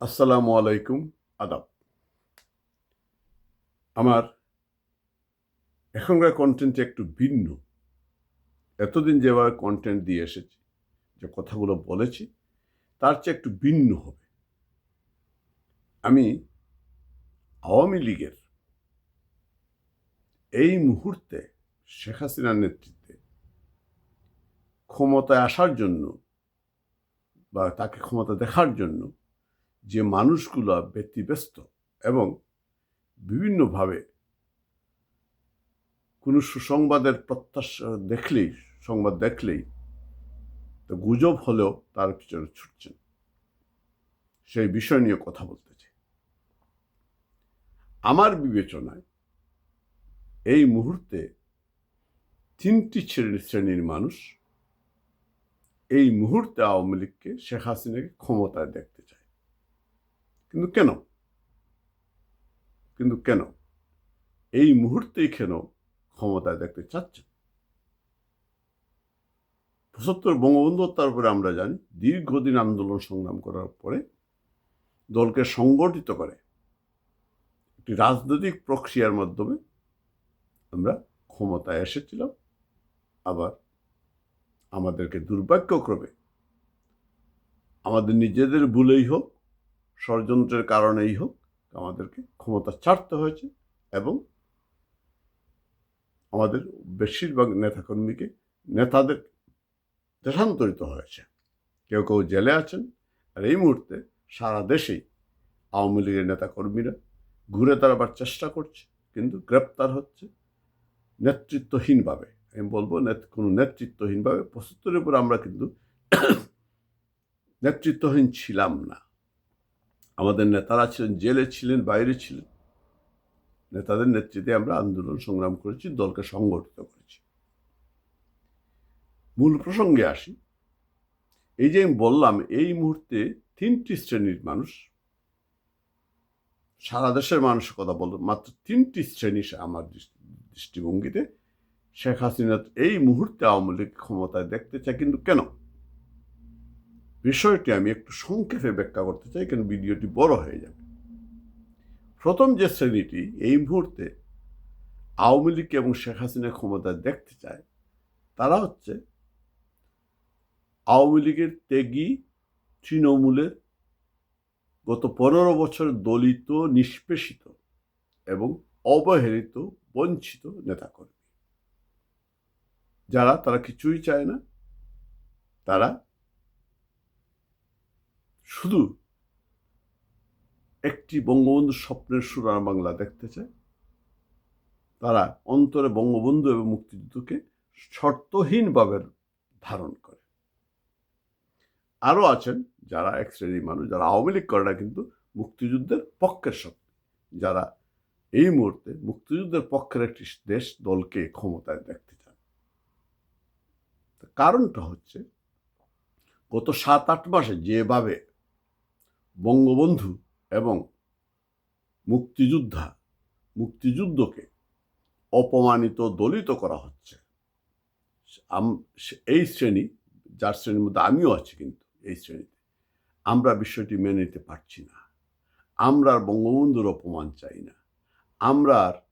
আসসালামু আলাইকুম, আদাব। আমার এখনকার কন্টেন্ট একটু ভিন্ন। এতদিন যেভাবে কন্টেন্ট দিয়ে এসেছি, যে কথাগুলো বলেছি, তার চেয়ে একটু ভিন্ন হবে। আমি আওয়ামী লীগের এই মুহূর্তে শেখ হাসিনার নেতৃত্বে ক্ষমতায় আসার জন্য বা তাকে ক্ষমতা দেখার জন্য যে মানুষগুলো ব্যতিব্যস্ত এবং বিভিন্নভাবে কোনো সুসংবাদের প্রত্যাশা দেখলেই, সংবাদ দেখলেই তো গুজব হলেও তার পিছনে ছুটছেন। সেই বিষয় নিয়ে কথা বলতে চাই। আমার বিবেচনায় এই মুহূর্তে তিনটি শ্রেণির মানুষ এই মুহূর্তে আওয়ামী লীগকে শেখ হাসিনাকে ক্ষমতায় দেখতে চায়। কিন্তু কেন? কিন্তু কেন? এই মুহূর্তেই কেন ক্ষমতায় দেখতে চাচ্ছেন? পঁচাত্তর বঙ্গবন্ধু হত্যার পরে আমরা জানি, দীর্ঘদিন আন্দোলন সংগ্রাম করার পরে দলকে সংগঠিত করে একটি রাজনৈতিক প্রক্রিয়ার মাধ্যমে আমরা ক্ষমতায় এসেছিলাম। আবার আমাদেরকে দুর্ভাগ্যক্রমে আমাদের নিজেদের ভুলেই হোক ষড়যন্ত্রের কারণেই হোক আমাদেরকে ক্ষমতা ছাড়তে হয়েছে এবং আমাদের বেশিরভাগ নেতাকর্মীকে, নেতাদের দেশান্তরিত হয়েছে। কেউ কেউ জেলে আছেন আর এই মুহূর্তে সারা দেশেই আওয়ামী লীগের নেতাকর্মীরা ঘুরে দাঁড়াবার চেষ্টা করছে, কিন্তু গ্রেপ্তার হচ্ছে নেতৃত্বহীনভাবে। আমি বলব কোনো নেতৃত্বহীনভাবে পঁচাত্তরের উপর আমরা কিন্তু নেতৃত্বহীন ছিলাম না। আমাদের নেতারা ছিলেন জেলে ছিলেন বাইরে ছিলেন নেতাদের নেতৃত্বে আমরা আন্দোলন সংগ্রাম করেছি দলকে সংগঠিত করেছি মূল প্রসঙ্গে আসি এই যে আমি বললাম এই মুহূর্তে তিনটি শ্রেণির মানুষ সারা দেশের মানুষের কথা বল মাত্র তিনটি শ্রেণি আমার দৃষ্টিভঙ্গিতে শেখ হাসিনা এই মুহূর্তে আওয়ামী লীগ ক্ষমতায় দেখতে চায় কিন্তু কেন বিষয়টি আমি একটু সংক্ষেপে ব্যাখ্যা করতে চাই কেন ভিডিওটি বড় হয়ে যাবে। প্রথম যে শ্রেণীটি, এই মুহূর্তে আওয়ামী লীগ এবং শেখ হাসিনা ক্ষমতায় দেখতে চায়, তারা হচ্ছে আওয়ামী লীগের ত্যাগী তৃণমূলের গত পনেরো বছর দলিত, নিষ্পেষিত এবং অবহেলিত, বঞ্চিত নেতাকর্মী। যারা, তারা কিছুই চায় না। তারা শুধু একটি বঙ্গবন্ধু স্বপ্নের সুরার বাংলা দেখতে চায়, তারা অন্তরে বঙ্গবন্ধু এবং মুক্তিযুদ্ধকে শর্তহীনভাবে ধারণ করে। আরও আছেন যারা এক শ্রেণির মানুষ, যারা আওয়ামী লীগ করে না, কিন্তু মুক্তিযুদ্ধের পক্ষের শক্তি। যারা এই মুহূর্তে মুক্তিযুদ্ধের পক্ষের একটি দেশ দলকে ক্ষমতায় দেখতে চান। কারণটা হচ্ছে, গত সাত আট মাসে যেভাবে বঙ্গবন্ধু এবং মুক্তিযোদ্ধা, মুক্তিযুদ্ধকে অপমানিত, দলিত করা হচ্ছে। এই শ্রেণি, যার শ্রেণির মধ্যে আমিও আছি কিন্তু এই শ্রেণীতে, আমরা বিষয়টি মেনে নিতে পারছি না। আমরা বঙ্গবন্ধুর অপমান চাই না। আমরা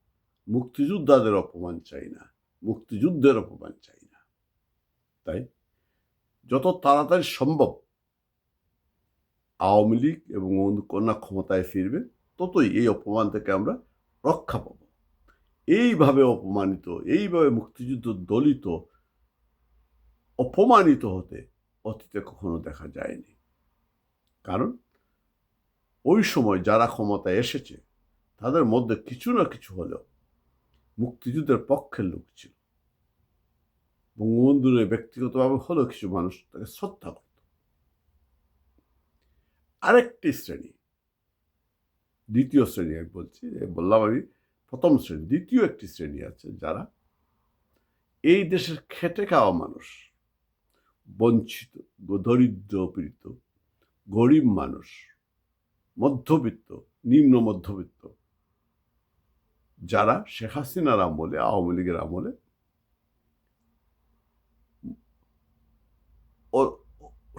মুক্তিযোদ্ধাদের অপমান চাই না। মুক্তিযুদ্ধের অপমান চাই না। তাই যত তাড়াতাড়ি সম্ভব আওয়ামী লীগ এবং কন্যা ক্ষমতায় ফিরবে, ততই এই অপমান থেকে আমরা রক্ষা পাব। এইভাবে অপমানিত, এইভাবে মুক্তিযুদ্ধ দলিত, অপমানিত হতে অতীতে কখনো দেখা যায়নি। কারণ ওই সময় যারা ক্ষমতায় এসেছে, তাদের মধ্যে কিছু না কিছু হলেও মুক্তিযুদ্ধের পক্ষের লোক ছিল। বঙ্গবন্ধুর ব্যক্তিগতভাবে হলেও কিছু মানুষ তাকে শ্রদ্ধা করত আরেকটি শ্রেণি। দ্বিতীয় শ্রেণি আমি বলছি বললাম আমি প্রথম শ্রেণি, দ্বিতীয় একটি শ্রেণি আছে যারা এই দেশের খেটে খাওয়া মানুষ, বঞ্চিত, দরিদ্র, পীড়িত, গরিব মানুষ, মধ্যবিত্ত, নিম্ন মধ্যবিত্ত, যারা শেখ হাসিনার আমলে, আওয়ামী লীগের আমলে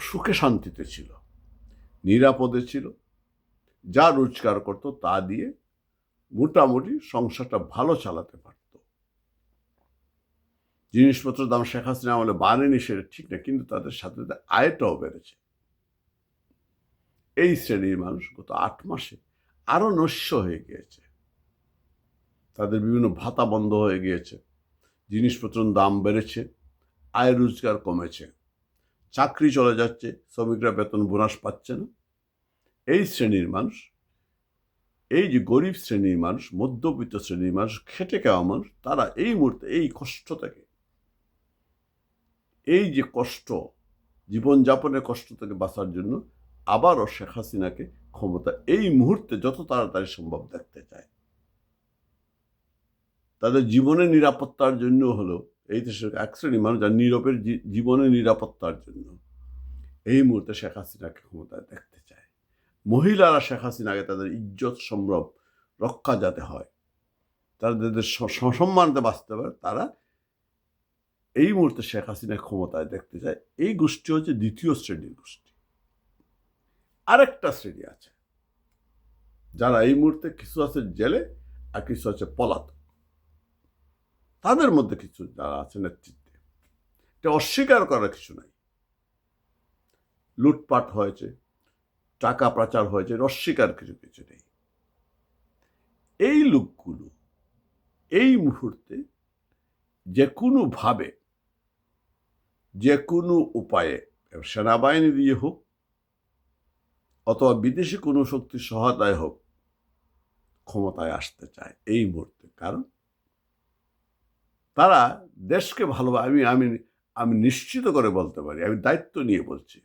সুখে শান্তিতে ছিল। নিরাপদে ছিল। যা রোজগার করতো তা দিয়ে মোটামুটি সংসারটা ভালো চালাতে পারত। জিনিসপত্রের দাম শেখ হাসিনা আমলে বাড়েনি সেটা ঠিক না, কিন্তু তাদের সাথে সাথে আয়টাও বেড়েছে। এই শ্রেণির মানুষ গত আট মাসে আরও নস্য হয়ে গিয়েছে। তাদের বিভিন্ন ভাতা বন্ধ হয়ে গিয়েছে। জিনিসপত্রের দাম বেড়েছে, আয় রোজগার কমেছে। চাকরি চলে যাচ্ছে, শ্রমিকরা বেতন বোনাস পাচ্ছে না। এই শ্রেণির মানুষ, এই যে গরিব শ্রেণির মানুষ, মধ্যবিত্ত শ্রেণির মানুষ, খেটে খাওয়া মানুষ, তারা এই মুহূর্তে, এই কষ্ট থেকে, এই যে কষ্ট, জীবনযাপনের কষ্ট থেকে বাঁচার জন্য আবারও শেখ হাসিনাকে ক্ষমতা এই মুহূর্তে যত তাড়াতাড়ি সম্ভব দেখতে চায়। তাদের জীবনের নিরাপত্তার জন্য হলো, এই দেশের এক শ্রেণি মানুষ, যার নীরবের জীবনের নিরাপত্তার জন্য এই মুহূর্তে শেখ হাসিনাকে ক্ষমতায় দেখতে মহিলারা শেখ হাসিনাকে তাদের ইজ্জত, সম্ভ্রম রক্ষা যাতে হয় তাদের স- সসম্মানতে বাঁচতে পারে, তারা এই মুহূর্তে শেখ হাসিনা ক্ষমতায় দেখতে চায়। এই গোষ্ঠী হচ্ছে দ্বিতীয় শ্রেণির গোষ্ঠী। আরেকটা শ্রেণি আছে, যারা এই মুহূর্তে কিছু আছে জেলে আর কিছু আছে পলাতক। তাদের মধ্যে কিছু যারা আছে নেতৃত্বে। এটা অস্বীকার করার কিছু নাই। লুটপাট হয়েছে টাকা পাচার হয়েছে অস্বীকার কিছু কিছু নেই। এই লোকগুলো এই মুহূর্তে যে কোনোভাবে যে কোনো উপায়ে, সেনাবাহিনী দিয়ে হোক অথবা বিদেশি কোনো শক্তির সহায়তায় হোক, ক্ষমতায় আসতে চায় এই মুহূর্তে। কারণ তারা দেশকে ভালো আমি আমি আমি নিশ্চিত করে বলতে পারি, আমি দায়িত্ব নিয়ে বলছি।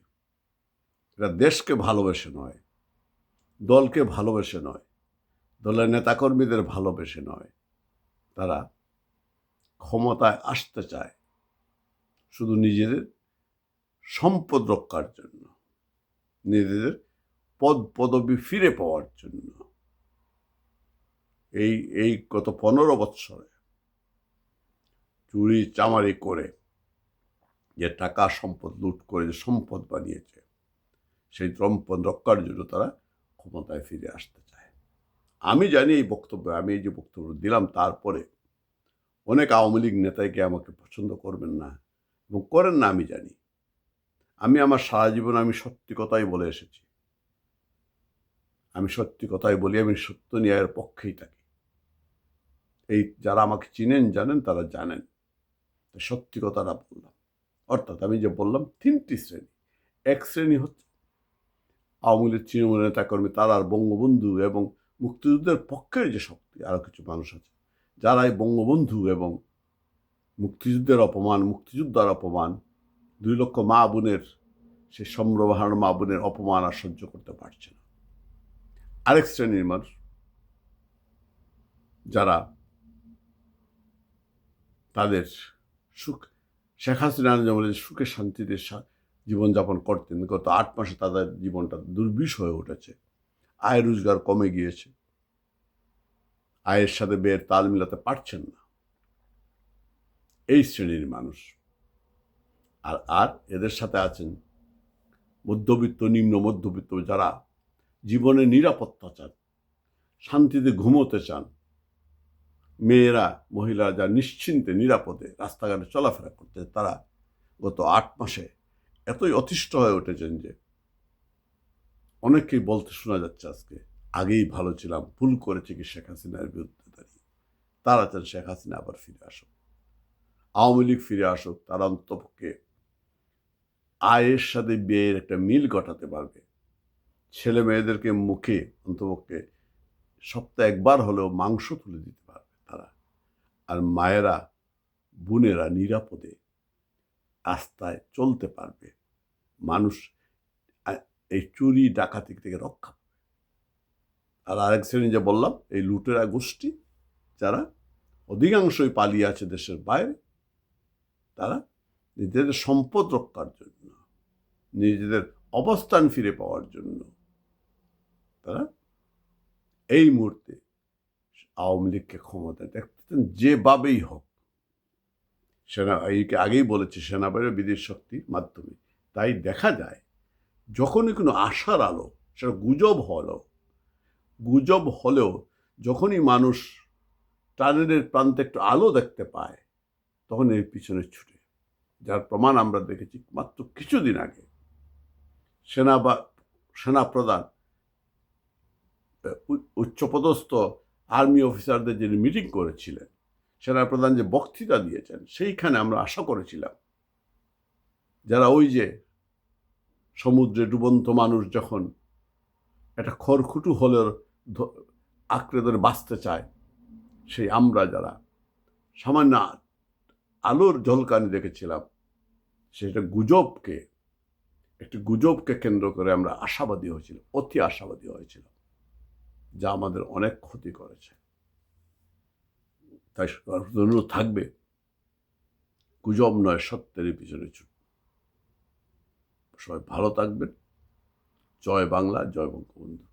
এরা দেশকে ভালোবেসে নয়, দলকে ভালোবেসে নয়, দলের নেতাকর্মীদের ভালোবেসে নয়। তারা ক্ষমতায় আসতে চায় শুধু নিজেদের সম্পদ রক্ষার জন্য, নিজেদের পদ পদবি ফিরে পাওয়ার জন্য। এই এই গত পনেরো বৎসরে চুরি চামারি করে যে টাকা সম্পদ লুট করে, যে সম্পদ বানিয়েছে সেই সম্পদ রক্ষার জন্য তারা ক্ষমতায় ফিরে আসতে চায়। আমি জানি এই বক্তব্য, আমি এই যে বক্তব্য দিলাম তারপরে অনেক আওয়ামী লীগ নেতাইকে আমাকে পছন্দ করবেন না এবং করেন না আমি জানি। আমি আমার সারা জীবন আমি সত্যি কথাই বলে এসেছি। আমি সত্যি কথাই বলি, আমি সত্য ন্যায়ের পক্ষেই থাকি। এই যারা আমাকে চিনেন, জানেন, তারা জানেন। সত্যি কথাটা বললাম। অর্থাৎ আমি যে বললাম, তিনটি শ্রেণি। এক শ্রেণি হচ্ছে আওয়ামী লীগ, তৃণমূল নেতাকর্মী, তারা আর বঙ্গবন্ধু এবং মুক্তিযুদ্ধের পক্ষের যে শক্তি আরও কিছু মানুষ আছে, যারা এই বঙ্গবন্ধু এবং মুক্তিযুদ্ধের অপমান, মুক্তিযোদ্ধার অপমান, দুই লক্ষ মা বোনের সেই সম্ভ্রমহান মা বোনের অপমান আর সহ্য করতে পারছে না। আরেক শ্রেণির মানুষ, যারা তাদের সুখ, শেখ হাসিনা যেমন সুখে শান্তিতে জীবনযাপন করতেন। গত আট মাসে তাদের জীবনটা দুর্বিষ হয়ে উঠেছে। আয় রোজগার কমে গিয়েছে। আয়ের সাথে বের তাল মিলাতে পারছেন না। এই শ্রেণির মানুষ। আর আর এদের সাথে আছেন মধ্যবিত্ত, নিম্ন মধ্যবিত্ত যারা জীবনে নিরাপত্তা চান, শান্তিতে ঘুমোতে চান। মেয়েরা, মহিলারা যা নিশ্চিন্তে, নিরাপদে রাস্তাঘাটে চলাফেরা করতে তারা গত আট মাসে এতই অতিষ্ঠ হয়ে উঠেছেন যে অনেককেই বলতে শোনা যাচ্ছে আজকে, আগেই ভালো ছিলাম, ভুল করেছে কি শেখ হাসিনার বিরুদ্ধে দাঁড়িয়ে। তারা চান শেখ হাসিনা আবার ফিরে আসুক। আওয়ামী লীগ ফিরে আসুক, তারা অন্তপক্ষে আয়ের সাথে ব্যয়ের একটা মিল ঘটাতে পারবে। ছেলে মেয়েদেরকে মুখে অন্তপক্ষে সপ্তাহে একবার হলেও মাংস তুলে দিতে পারবে তারা। আর মায়েরা, বোনেরা নিরাপদে রাস্তায় চলতে পারবে। মানুষ এই চুরি ডাকাতি থেকে রক্ষা পাবে। আর আরেক শ্রেণি যে বললাম, এই লুটেরা গোষ্ঠী, যারা অধিকাংশই পালিয়ে আছে দেশের বাইরে, তারা নিজেদের সম্পদ রক্ষার জন্য, নিজেদের অবস্থান ফিরে পাওয়ার জন্য, তারা এই মুহূর্তে আওয়ামী লীগকে ক্ষমতা দেখতেন যেভাবেই হোক। সেনা এইকে আগেই বলেছি, সেনাবাহিনী বিদেশ শক্তির মাধ্যমে। তাই দেখা যায়, যখনই কোনো আশার আলো, সেটা গুজব হলো, গুজব হলেও যখনই মানুষ টানেলের প্রান্তে একটু আলো দেখতে পায় তখন এর পিছনে ছুটে। যার প্রমাণ আমরা দেখেছি মাত্র কিছুদিন আগে। সেনা বা সেনাপ্রধান উচ্চপদস্থ আর্মি অফিসারদের যিনি মিটিং করেছিলেন সেনাপ্রধান যে বক্তৃতা দিয়েছেন, সেইখানে আমরা আশা করেছিলাম। যারা ওই যে সমুদ্রে ডুবন্ত মানুষ যখন একটা খড়খুটু হলের আঁকড়ে ধরে বাঁচতে চায়, সেই আমরা যারা সামান্য আলোর ঝলকানি দেখেছিলাম, সেটা গুজবকে, একটি গুজবকে কেন্দ্র করে আমরা আশাবাদী হয়েছিলাম, অতি আশাবাদী হয়েছিলাম, যা আমাদের অনেক ক্ষতি করেছে। তাই অনুরোধ থাকবে। গুজব নয়, সত্যের পিছনে ছুট। সবাই ভালো থাকবেন। জয় বাংলা, জয় বঙ্গবন্ধু।